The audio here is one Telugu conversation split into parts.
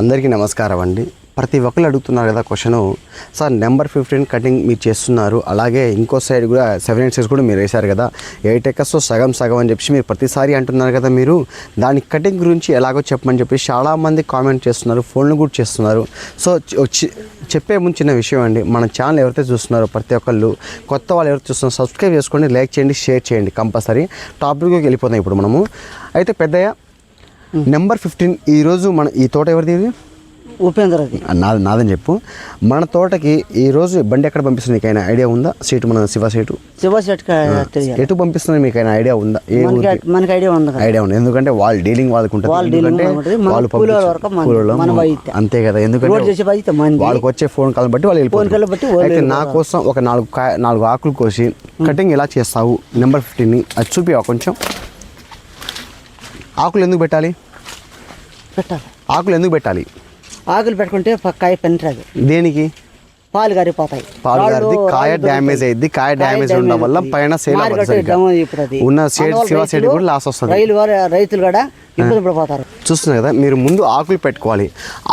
అందరికీ నమస్కారం అండి. ప్రతి ఒక్కరు అడుగుతున్నారు కదా question sir number fifteen cutting మీరు చేస్తున్నారు. అలాగే ఇంకో సైడ్ కూడా సెవెన్ ఎయిట్ సిక్స్ కూడా మీరు వేశారు కదా. ఎయిట్ ఎకర్స్ సగం సగం అని చెప్పి మీరు ప్రతిసారి అంటున్నారు కదా మీరు. దాని కటింగ్ గురించి ఎలాగో చెప్పమని చెప్పి చాలామంది కామెంట్ చేస్తున్నారు ఫోన్లు కూడా చేస్తున్నారు. సో చెప్పే ముందు చిన్న విషయం అండి. మన ఛానల్ ఎవరైతే చూస్తున్నారో ప్రతి ఒక్కళ్ళు కొత్త వాళ్ళు ఎవరైతే చూస్తున్నారో సబ్స్క్రైబ్ చేసుకోండి లైక్ చేయండి షేర్ చేయండి. కంపల్సరీ. టాపిక్కి వెళ్ళిపోతాం ఇప్పుడు మనము. అయితే పెద్దయ్య నెంబర్ ఫిఫ్టీన్ ఈరోజు మన ఈ తోట ఎవరిది ఇది? ఉపేంద్ర అది నాది నాదని చెప్పు. మన తోటకి ఈ రోజు బండి ఎక్కడ పంపిస్తుంది మీకైనా ఐడియా ఉందా? సీటు మన శివ సీటు. శివ తెలియాలి. ఎటు పంపిస్తుంది మీకైనా ఐడియా ఉందా? ఏ మనకి ఐడియా ఉంది? ఐడియా ఉంది. ఎందుకంటే వాళ్ళు డీలింగ్ వాళ్ళకు ఉంటుంది వాళ్ళ ఎందుకంటే. అంతే కదా. ఎందుకంటే వాళ్ళకి వచ్చే ఫోన్ కాల్ బట్టి వాళ్ళు ఫోన్ కాల్ బట్టి వాళ్ళు అయితే నా కోసం ఒక నాలుగు నాలుగు ఆకులు కోసి కటింగ్ ఎలా చేస్తావు? నెంబర్ ఫిఫ్టీన్ని అది చూపివా కొంచెం? ఆకులు ఎందుకు పెట్టాలి? పెట్టాలి. ఆకులు ఎందుకు పెట్టాలి? ఆకులు పెట్టుకుంటే పక్కాయ పెంటరాదు. దేనికి? పాలు గారిపోతాయి. పాలు గారిది కాయ డ్యామేజ్ అయ్యింది కాయ డ్యామేజ్ ఉండడం వల్ల పైన సేల్. ఉన్న షేడ్ శివ షేడ్ కూడా లాస్ వస్తుంది. రైలు వారు రైతులు కూడా ఇబ్బంది పడిపోతారు. చూస్తున్నారు కదా మీరు ముందు ఆకులు పెట్టుకోవాలి.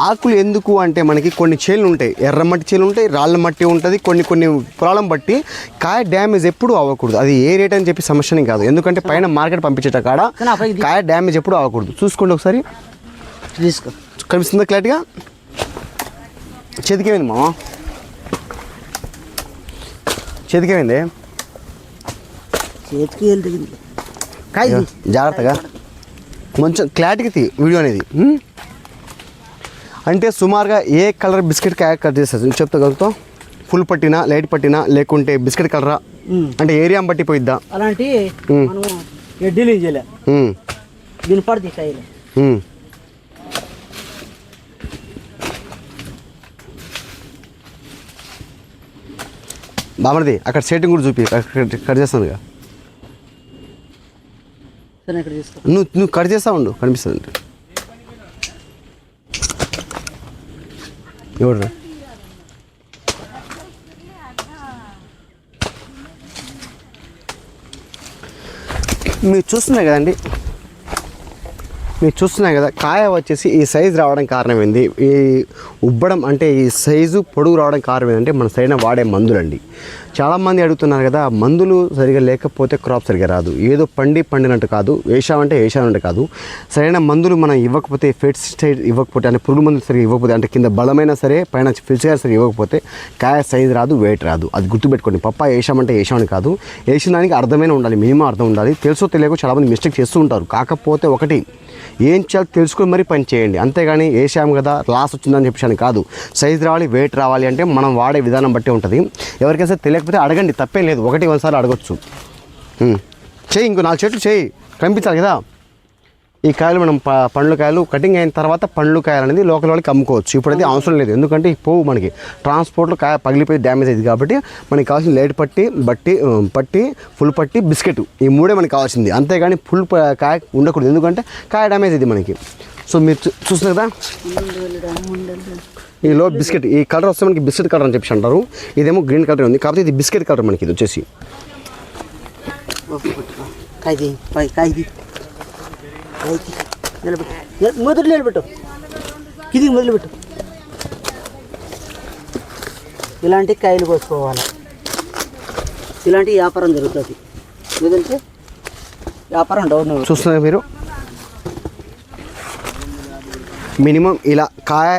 ఆకులు ఎందుకు అంటే మనకి కొన్ని చేలు ఉంటాయి. ఎర్ర మట్టి చేలు ఉంటాయి రాళ్ళ మట్టి ఉంటుంది కొన్ని కొన్ని పొలాలను బట్టి కాయ డ్యామేజ్ ఎప్పుడు అవ్వకూడదు. అది ఏ రేట్ అని చెప్పి సమస్యని కాదు. ఎందుకంటే పైన మార్కెట్ పంపించేట కాడ కాయ డ్యామేజ్ ఎప్పుడు అవ్వకూడదు. చూసుకోండి ఒకసారి. తీసుకో. కనిపిస్తుందా క్లారిటీగా? చేతికేమైంది మామ? చేతికేమైంది చేతికి వెళ్ళి దిగింది కాయ. తీ. జాగ్రత్తగా. కొంచెం క్లారిటీగా తీ వీడియో అనేది? అంటే సుమారుగా ఏ కలర్ బిస్కెట్ కాయ కట్ చేస్తుంది నువ్వు చెప్తా కలుగుతావు ఫుల్ పట్టినా లైట్ పట్టినా లేకుంటే బిస్కెట్ కలరా. అంటే ఏరియా బట్టి పోయిద్దా? అలాంటి చేయలే. దీని బామర్ది అక్కడ సెట్టింగ్ కూడా చూపి అక్కడ కట్ చేస్తాను ఇక. నువ్వు నువ్వు కట్ చేస్తా ఉండు కనిపిస్తుంది. ఎవరు మీరు చూస్తున్నాయి కదండి మీరు చూస్తున్నాయి కదా కాయ వచ్చేసి ఈ సైజు రావడానికి కారణం ఏంది ఈ ఉబ్బడం అంటే ఈ సైజు పొడుగు రావడానికి కారణం ఏంటంటే మన సరైన వాడే మందులండి. చాలామంది అడుగుతున్నారు కదా మందులు సరిగా లేకపోతే క్రాప్ సరిగా రాదు. ఏదో పండి పండినట్టు కాదు వేసామంటే వేసామంటే కాదు. సరైన మందులు మనం ఇవ్వకపోతే ఫెర్టిసైడ్ ఇవ్వకపోతే అంటే పురుగు మందులు సరిగా ఇవ్వకపోతే అంటే కింద బలమైన సరే పైన ఫిల్చర్ సరిగా ఇవ్వకపోతే కాయ సైజు రాదు వెయిట్ రాదు. అది గుర్తుపెట్టుకోండి. పప్ప వేసామంటే వేసామని కాదు. వేసిన దానికి అర్థమైన ఉండాలి మినిమం అర్థం ఉండాలి. తెలుసో తెలియక చాలామంది మిస్టేక్ చేస్తూ ఉంటారు. కాకపోతే ఒకటి ఏం చేయాలి తెలుసుకొని మరీ పని చేయండి. అంతేగాని వేసాము కదా లాస్ వచ్చిందని చెప్పేసి కాదు. సైజ్ రావాలి వెయిట్ రావాలి అంటే మనం వాడే విధానం బట్టి ఉంటుంది. ఎవరికైనా తెలియకపోతే అడగండి తప్పేం లేదు. ఒకటి ఒకసారి అడగచ్చు. చేయి చెయ్యి ఇంకో నాలుగు చెట్లు చెయ్యి. కనిపించాలి కదా? ఈ కాయలు మనం పండ్ల కాయలు కటింగ్ అయిన తర్వాత పండ్లు కాయలు అనేది లోకల్ వాళ్ళకి అమ్ముకోవచ్చు. ఇప్పుడైతే అవసరం లేదు. ఎందుకంటే పోవు మనకి ట్రాన్స్పోర్ట్లో కాయ పగిలిపోయి డ్యామేజ్ అయింది కాబట్టి మనకి కావాల్సిన లేట్ పట్టి బట్టి పట్టి ఫుల్ పట్టి బిస్కెట్ ఈ మూడే మనకి కావాల్సింది. అంతేగాని ఫుల్ కాయ ఉండకూడదు. ఎందుకంటే కాయ డ్యామేజ్ అయింది మనకి. సో మీరు చూ- చూస్తున్నారు కదా? ఈ లో బిస్కెట్ ఈ కలర్ వస్తే మనకి బిస్కెట్ కలర్ అని చెప్పి అంటారు. ఇదేమో గ్రీన్ కలర్ ఉంది. కాబట్టి ఇది బిస్కెట్ కలర్ మనకి ఇది వచ్చేసి కాయ తీ కాయ కాయ తీ కాయ తీ నిలబెట్టు మొదటి మొదలు నిలబెట్టు. కిందికి మొదలుపెట్టు ఇలాంటి కాయలు కోసుకోవాలి. ఇలాంటి వ్యాపారం జరుగుతుంది. లేదంటే వ్యాపారం డౌన్ చూస్తున్నారు మీరు? మినిమం ఇలా కాయ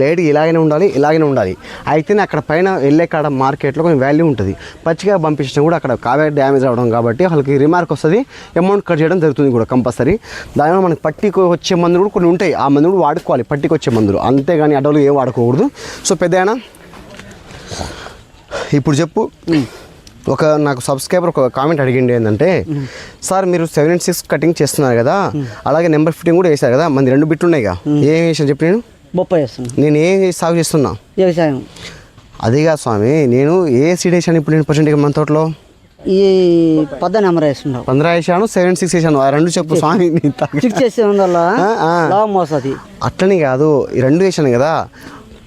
లేడీ ఇలాగనే ఉండాలి ఇలాగనే ఉండాలి. అయితేనే అక్కడ పైన వెళ్ళే కాడ మార్కెట్లో కొంచెం వాల్యూ ఉంటుంది. పచ్చిగా పంపించినా కూడా అక్కడ కావే డ్యామేజ్ అవ్వడం కాబట్టి వాళ్ళకి రిమార్క్ వస్తుంది అమౌంట్ కట్ చేయడం జరుగుతుంది కూడా కంపల్సరీ దానివల్ల మనకి పట్టికి వచ్చే మందులు కూడా కొన్ని ఉంటాయి ఆ మందులు కూడా వాడుకోవాలి పట్టికి వచ్చే మందులు. అంతేగాని అడవులు ఏం వాడుకోకూడదు. సో పెద్ద ఇప్పుడు చెప్పు. ఒక నాకు సబ్స్క్రైబర్ ఒక కామెంట్ అడిగింది ఏంటంటే సార్ మీరు సెవెన్ అండ్ సిక్స్ కటింగ్ చేస్తున్నారు కదా అలాగే నెంబర్ ఫిఫ్టీన్ కూడా వేశారు కదా మంది రెండు బిట్లు ఉన్నాయిగా. ఏం వేసాను చెప్పి నేను బొప్పాయి వేస్తున్నాం. నేను ఏం సాగు చేస్తున్నా? వ్యవసాయం? అదిగా స్వామి నేను ఏ సీడ్ వేసాను ఇప్పుడు నేను పర్సెంట్ మన తోటలో? ఈ పద్ద నెంబర్ వేస్తున్నావు. పంద్రా వేసాను సెవెన్ సిక్స్ వేసాను. ఆ రెండు చెప్పు స్వామి చేసే. లాభం వస్తుంది అట్లని కాదు ఈ రెండు వేసాను కదా.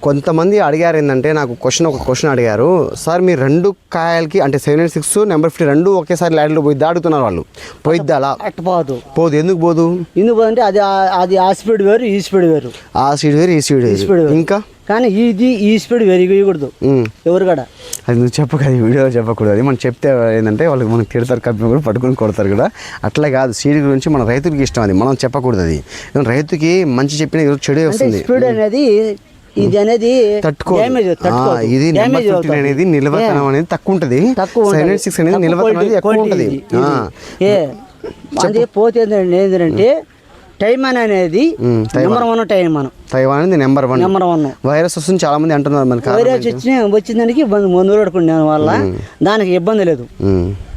కొంతమంది అడిగారు ఏంటంటే నాకు క్వశ్చన్ ఒక క్వశ్చన్ అడిగారు. సార్ మీ రెండు కాయలకి అంటే seven eight six number fifty రెండు ఒకేసారి ల్యాండ్లో పోయి అడుగుతున్నారు వాళ్ళు. పోయిద్ది అలా. పోదు. పోదు. ఎందుకు పోదు? ఎందుకు అంటే అది అది ఆ స్పీడ్ వేరు ఈ స్పీడ్ వేరు. ఆ సీడ్ వేరు ఈ స్పీడ్ వేరు. వేరు. ఇంకా? కానీ ఇది ఈ స్పీడ్ వెరిగేయకూడదు ఉమ్. ఎవరు కూడా? అది నువ్వు చెప్పకు అది వీడియోలో చెప్పకూడదు. అది మనం చెప్తే ఏంటంటే వాళ్ళకి మనకి తిడతారు కంపెనీ కూడా పట్టుకొని కొడతారు కూడా. అట్లా కాదు. సీడ్ గురించి మన రైతులకి ఇష్టం అది. మనం చెప్పకూడదు అది. రైతుకి మంచి చెప్పిన చెడు వస్తుంది. స్పీడ్ అనేది ఇది అనేది డ్యామేజ్ ఇది ఫిఫ్టీన్ అనేది నిల్వతనం అనేది తక్కువ ఉంటుంది ఎయిట్ సిక్స్ అనేది నిల్వతనం అనేది ఎక్కువ ఉంటుంది. ఏ. అది పోతే ఏంటంటే టైం అని అనేది నెంబర్ వన్ టైం మనం. తైవాన్ అనేది number one. Number one. Virus వస్తుంది చాలా మంది అంటున్నారు మన కారణం వైరస్ వచ్చిన వచ్చిన దానికి ఇబ్బంది మందులు పడుకునే వల్ల దానికి ఇబ్బంది లేదు.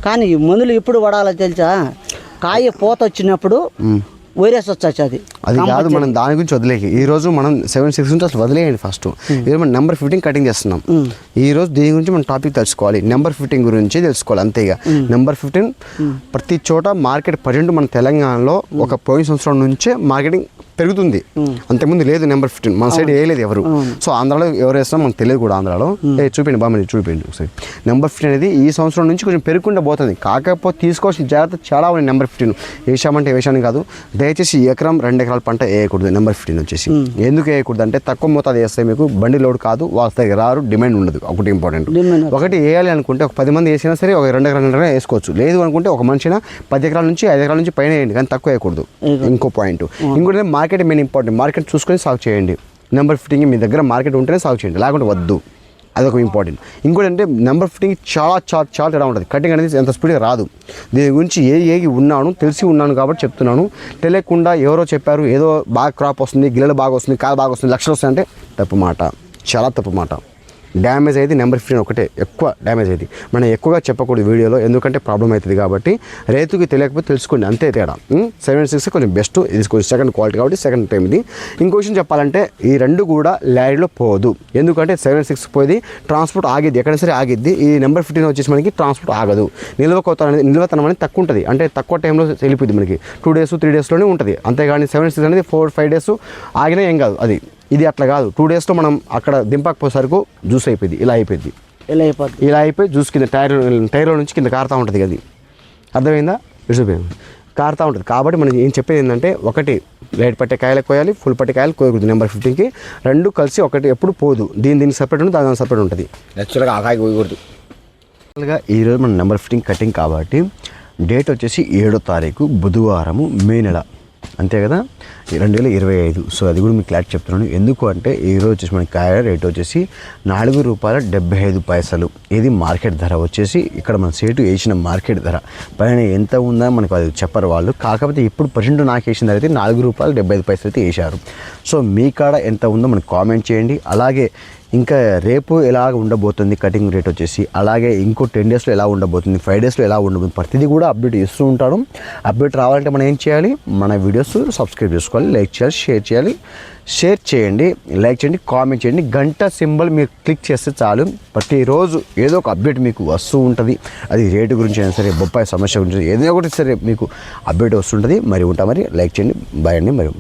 కానీ మందులు ఎప్పుడు పడాలో తెలుసా? కాయ పూత వచ్చినప్పుడు వైరస్ వచ్చచ్చు అది. అది కాదు మనం దాని గురించి వదిలేకి. ఈ రోజు మనం సెవెన్ సిక్స్ నుంచి అసలు వదిలేయండి ఫస్ట్. ఈరోజు మనం నెంబర్ ఫిఫ్టీన్ కటింగ్ చేస్తున్నాం. ఈ రోజు దీని గురించి మనం టాపిక్ తెలుసుకోవాలి. నెంబర్ ఫిఫ్టీన్ గురించి తెలుసుకోవాలి అంతేగా నెంబర్ ఫిఫ్టీన్ ప్రతి చోట మార్కెట్ ప్రజెంట్ మన తెలంగాణలో ఒక పోయిన సంవత్సరం నుంచే మార్కెటింగ్ పెరుగుతుంది. అంతకుముందు లేదు నెంబర్ ఫిఫ్టీన్. మన సైడ్ వేయలేదు ఎవరు. సో ఆంధ్రాలో ఎవరు వేస్తారో మనకు తెలియదు కూడా ఆంధ్రాలో. ఏ చూపిండి బాగా చూపించండి ఒకసారి. నెంబర్ ఫిఫ్టీన్ అనేది ఈ సంవత్సరం నుంచి కొంచెం పెరుగుకుంటూ పోతుంది. కాకపోతే తీసుకోవాల్సిన జాగ్రత్త చాలా ఉంది నెంబర్ ఫిఫ్టీన్. వేసామంటే వేసాను కాదు. దయచేసి ఎకరం రెండు ఎకరాల పంట వేయకూడదు నెంబర్ ఫిఫ్టీన్ వచ్చేసి. ఎందుకు వేయకూడదు అంటే తక్కువ మోతాదు వేస్తే మీకు బండి లోడ్ కాదు వాళ్ళ దగ్గర రారు డిమాండ్ ఉండదు. ఒకటి ఇంపార్టెంట్. ఒకటి వేయాలి అనుకుంటే ఒక పది మంది వేసినా సరే ఒక రెండు ఎకరాల రెండు వేసుకోవచ్చు. లేదు అనుకుంటే ఒక మనిషిన పది ఎకరాల నుంచి ఐదు ఎకరాల నుంచి పైన వేయండి కానీ తక్కువ వేయకూడదు. ఇంకో పాయింట్. ఇంకోటి మార్కెట్ మెయిన్ ఇంపార్టెంట్. మార్కెట్ చూసుకొని సాగు చేయండి. నెంబర్ ఫిట్టింగ్ మీ దగ్గర మార్కెట్ ఉంటేనే సాగు చేయండి. లేకుంటే వద్దు. అదొక ఇంపార్టెంట్. ఇంకోటి అంటే నెంబర్ ఫిట్టింగ్ చాలా చాలా చాలా తేడా ఉంటుంది. కటింగ్ అనేది ఎంత స్పీడ్గా రాదు. దీని గురించి ఏ ఏగి ఉన్నాను తెలిసి ఉన్నాను కాబట్టి చెప్తున్నాను. తెలియకుండా ఎవరో చెప్పారు ఏదో బాగా క్రాప్ వస్తుంది గిల్లలు బాగా వస్తుంది కాయ బాగా వస్తుంది లక్షలు వస్తాయి అంటే తప్పు మాట. చాలా తప్పు మాట. డ్యామేజ్ అయితే నెంబర్ ఫిఫ్టీన్ ఒకటే. ఎక్కువ డ్యామేజ్ అయింది మనం ఎక్కువగా చెప్పకూడదు వీడియోలో ఎందుకంటే ప్రాబ్లం అవుతుంది కాబట్టి రైతుకి తెలియకపోతే తెలుసుకోండి. అంతే తేడా. సెవెన్ సిక్స్ కొంచెం బెస్ట్. ఇది కొంచెం సెకండ్ క్వాలిటీ కాబట్టి సెకండ్ టైం ఇది. ఇంకో విషయం చెప్పాలంటే ఈ రెండు కూడా ల్యారీలో పోదు. ఎందుకంటే సెవెన్ సిక్స్ పోయి ట్రాన్స్పోర్ట్ ఆగిద్ది. ఎక్కడ సరే ఆగిద్ది. ఈ నెంబర్ ఫిఫ్టీన్ వచ్చేసి మనకి ట్రాన్స్పోర్ట్ ఆగదు. నిల్వ కొత్త అనేది నిల్వతనం అనేది తక్కువ ఉంటుంది. అంటే తక్కువ టైంలో వెళ్ళిపోయింది మనకి. టూ డేస్ త్రీ డేస్లోనే ఉంటుంది. అంతేగాని సెవెన్ సిక్స్ అనేది ఫోర్ ఫైవ్ డేస్ ఆగినా ఏం కాదు. అది ఇది అట్లా కాదు. టూ డేస్లో మనం అక్కడ దింపకపోయేసరికి జ్యూస్ అయిపోయింది. ఇలా అయిపోయింది. ఇలా అయిపోద్ది. ఇలా అయిపోయి జ్యూస్ కింద టైర్ టైర్లో నుంచి కింద కారుతూ ఉంటుంది అది అర్థమైందా? విడిచిపోయింది కారుతూ ఉంటుంది. కాబట్టి మనం ఏం చెప్పేది ఏంటంటే ఒకటి లైట్ పట్టే కాయలు కోయాలి ఫుల్ పట్టే కాయలు కోయకూడదు. నెంబర్ ఫిఫ్టీన్కి రెండు కలిసి ఒకటి ఎప్పుడు పోదు. దీని దీనికి సపరేట్ ఉంటుంది దాని సపరేట్ ఉంటుంది. యాక్చువల్గా ఆ కాయ కోయకూడదు యాక్చువల్గా ఈరోజు మన నెంబర్ ఫిఫ్టీన్ కటింగ్ కాబట్టి డేట్ వచ్చేసి ఏడో తారీఖు బుధవారము మే నెల. అంతే కదా? రెండు వేల ఇరవై ఐదు. సో అది కూడా మీకు క్లారిటీ చెప్తున్నాను. ఎందుకు అంటే ఈరోజు వచ్చేసి మన కాయ రేట్ వచ్చేసి నాలుగు రూపాయల డెబ్బై ఐదు పైసలు. ఇది మార్కెట్ ధర వచ్చేసి ఇక్కడ మన సేటు వేసిన మార్కెట్ ధర. పైన ఎంత ఉందో మనకు అది చెప్పరు వాళ్ళు. కాకపోతే ఇప్పుడు ప్రజెంట్ నాకు వేసిన ధర అయితే నాలుగు రూపాయలు డెబ్బై ఐదు పైసలు అయితే వేశారు. సో మీ కాడ ఎంత ఉందో మనకు కామెంట్ చేయండి. అలాగే ఇంకా రేపు ఎలా ఉండబోతుంది కటింగ్ రేట్ వచ్చేసి అలాగే ఇంకో టెన్ డేస్లో ఎలా ఉండబోతుంది ఫైవ్ డేస్లో ఎలా ఉండబోతుంది ప్రతిదీ కూడా అప్డేట్ ఇస్తూ ఉంటాను. అప్డేట్ రావాలంటే మనం ఏం చేయాలి? మన వీడియోస్ సబ్స్క్రైబ్ చేసుకోవాలి లైక్ చేయాలి షేర్ చేయాలి. షేర్ చేయండి లైక్ చేయండి కామెంట్ చేయండి. గంట సింబల్ మీరు క్లిక్ చేస్తే చాలు. ప్రతిరోజు ఏదో ఒక అప్డేట్ మీకు వస్తూ ఉంటుంది. అది రేటు గురించి అయినా సరే బొప్పాయి సమస్య గురించి ఏదో ఒకటి సరే మీకు అప్డేట్ వస్తుంటుంది. మరి ఉంటా మరి లైక్ చేయండి బాయ్ అండి. మరి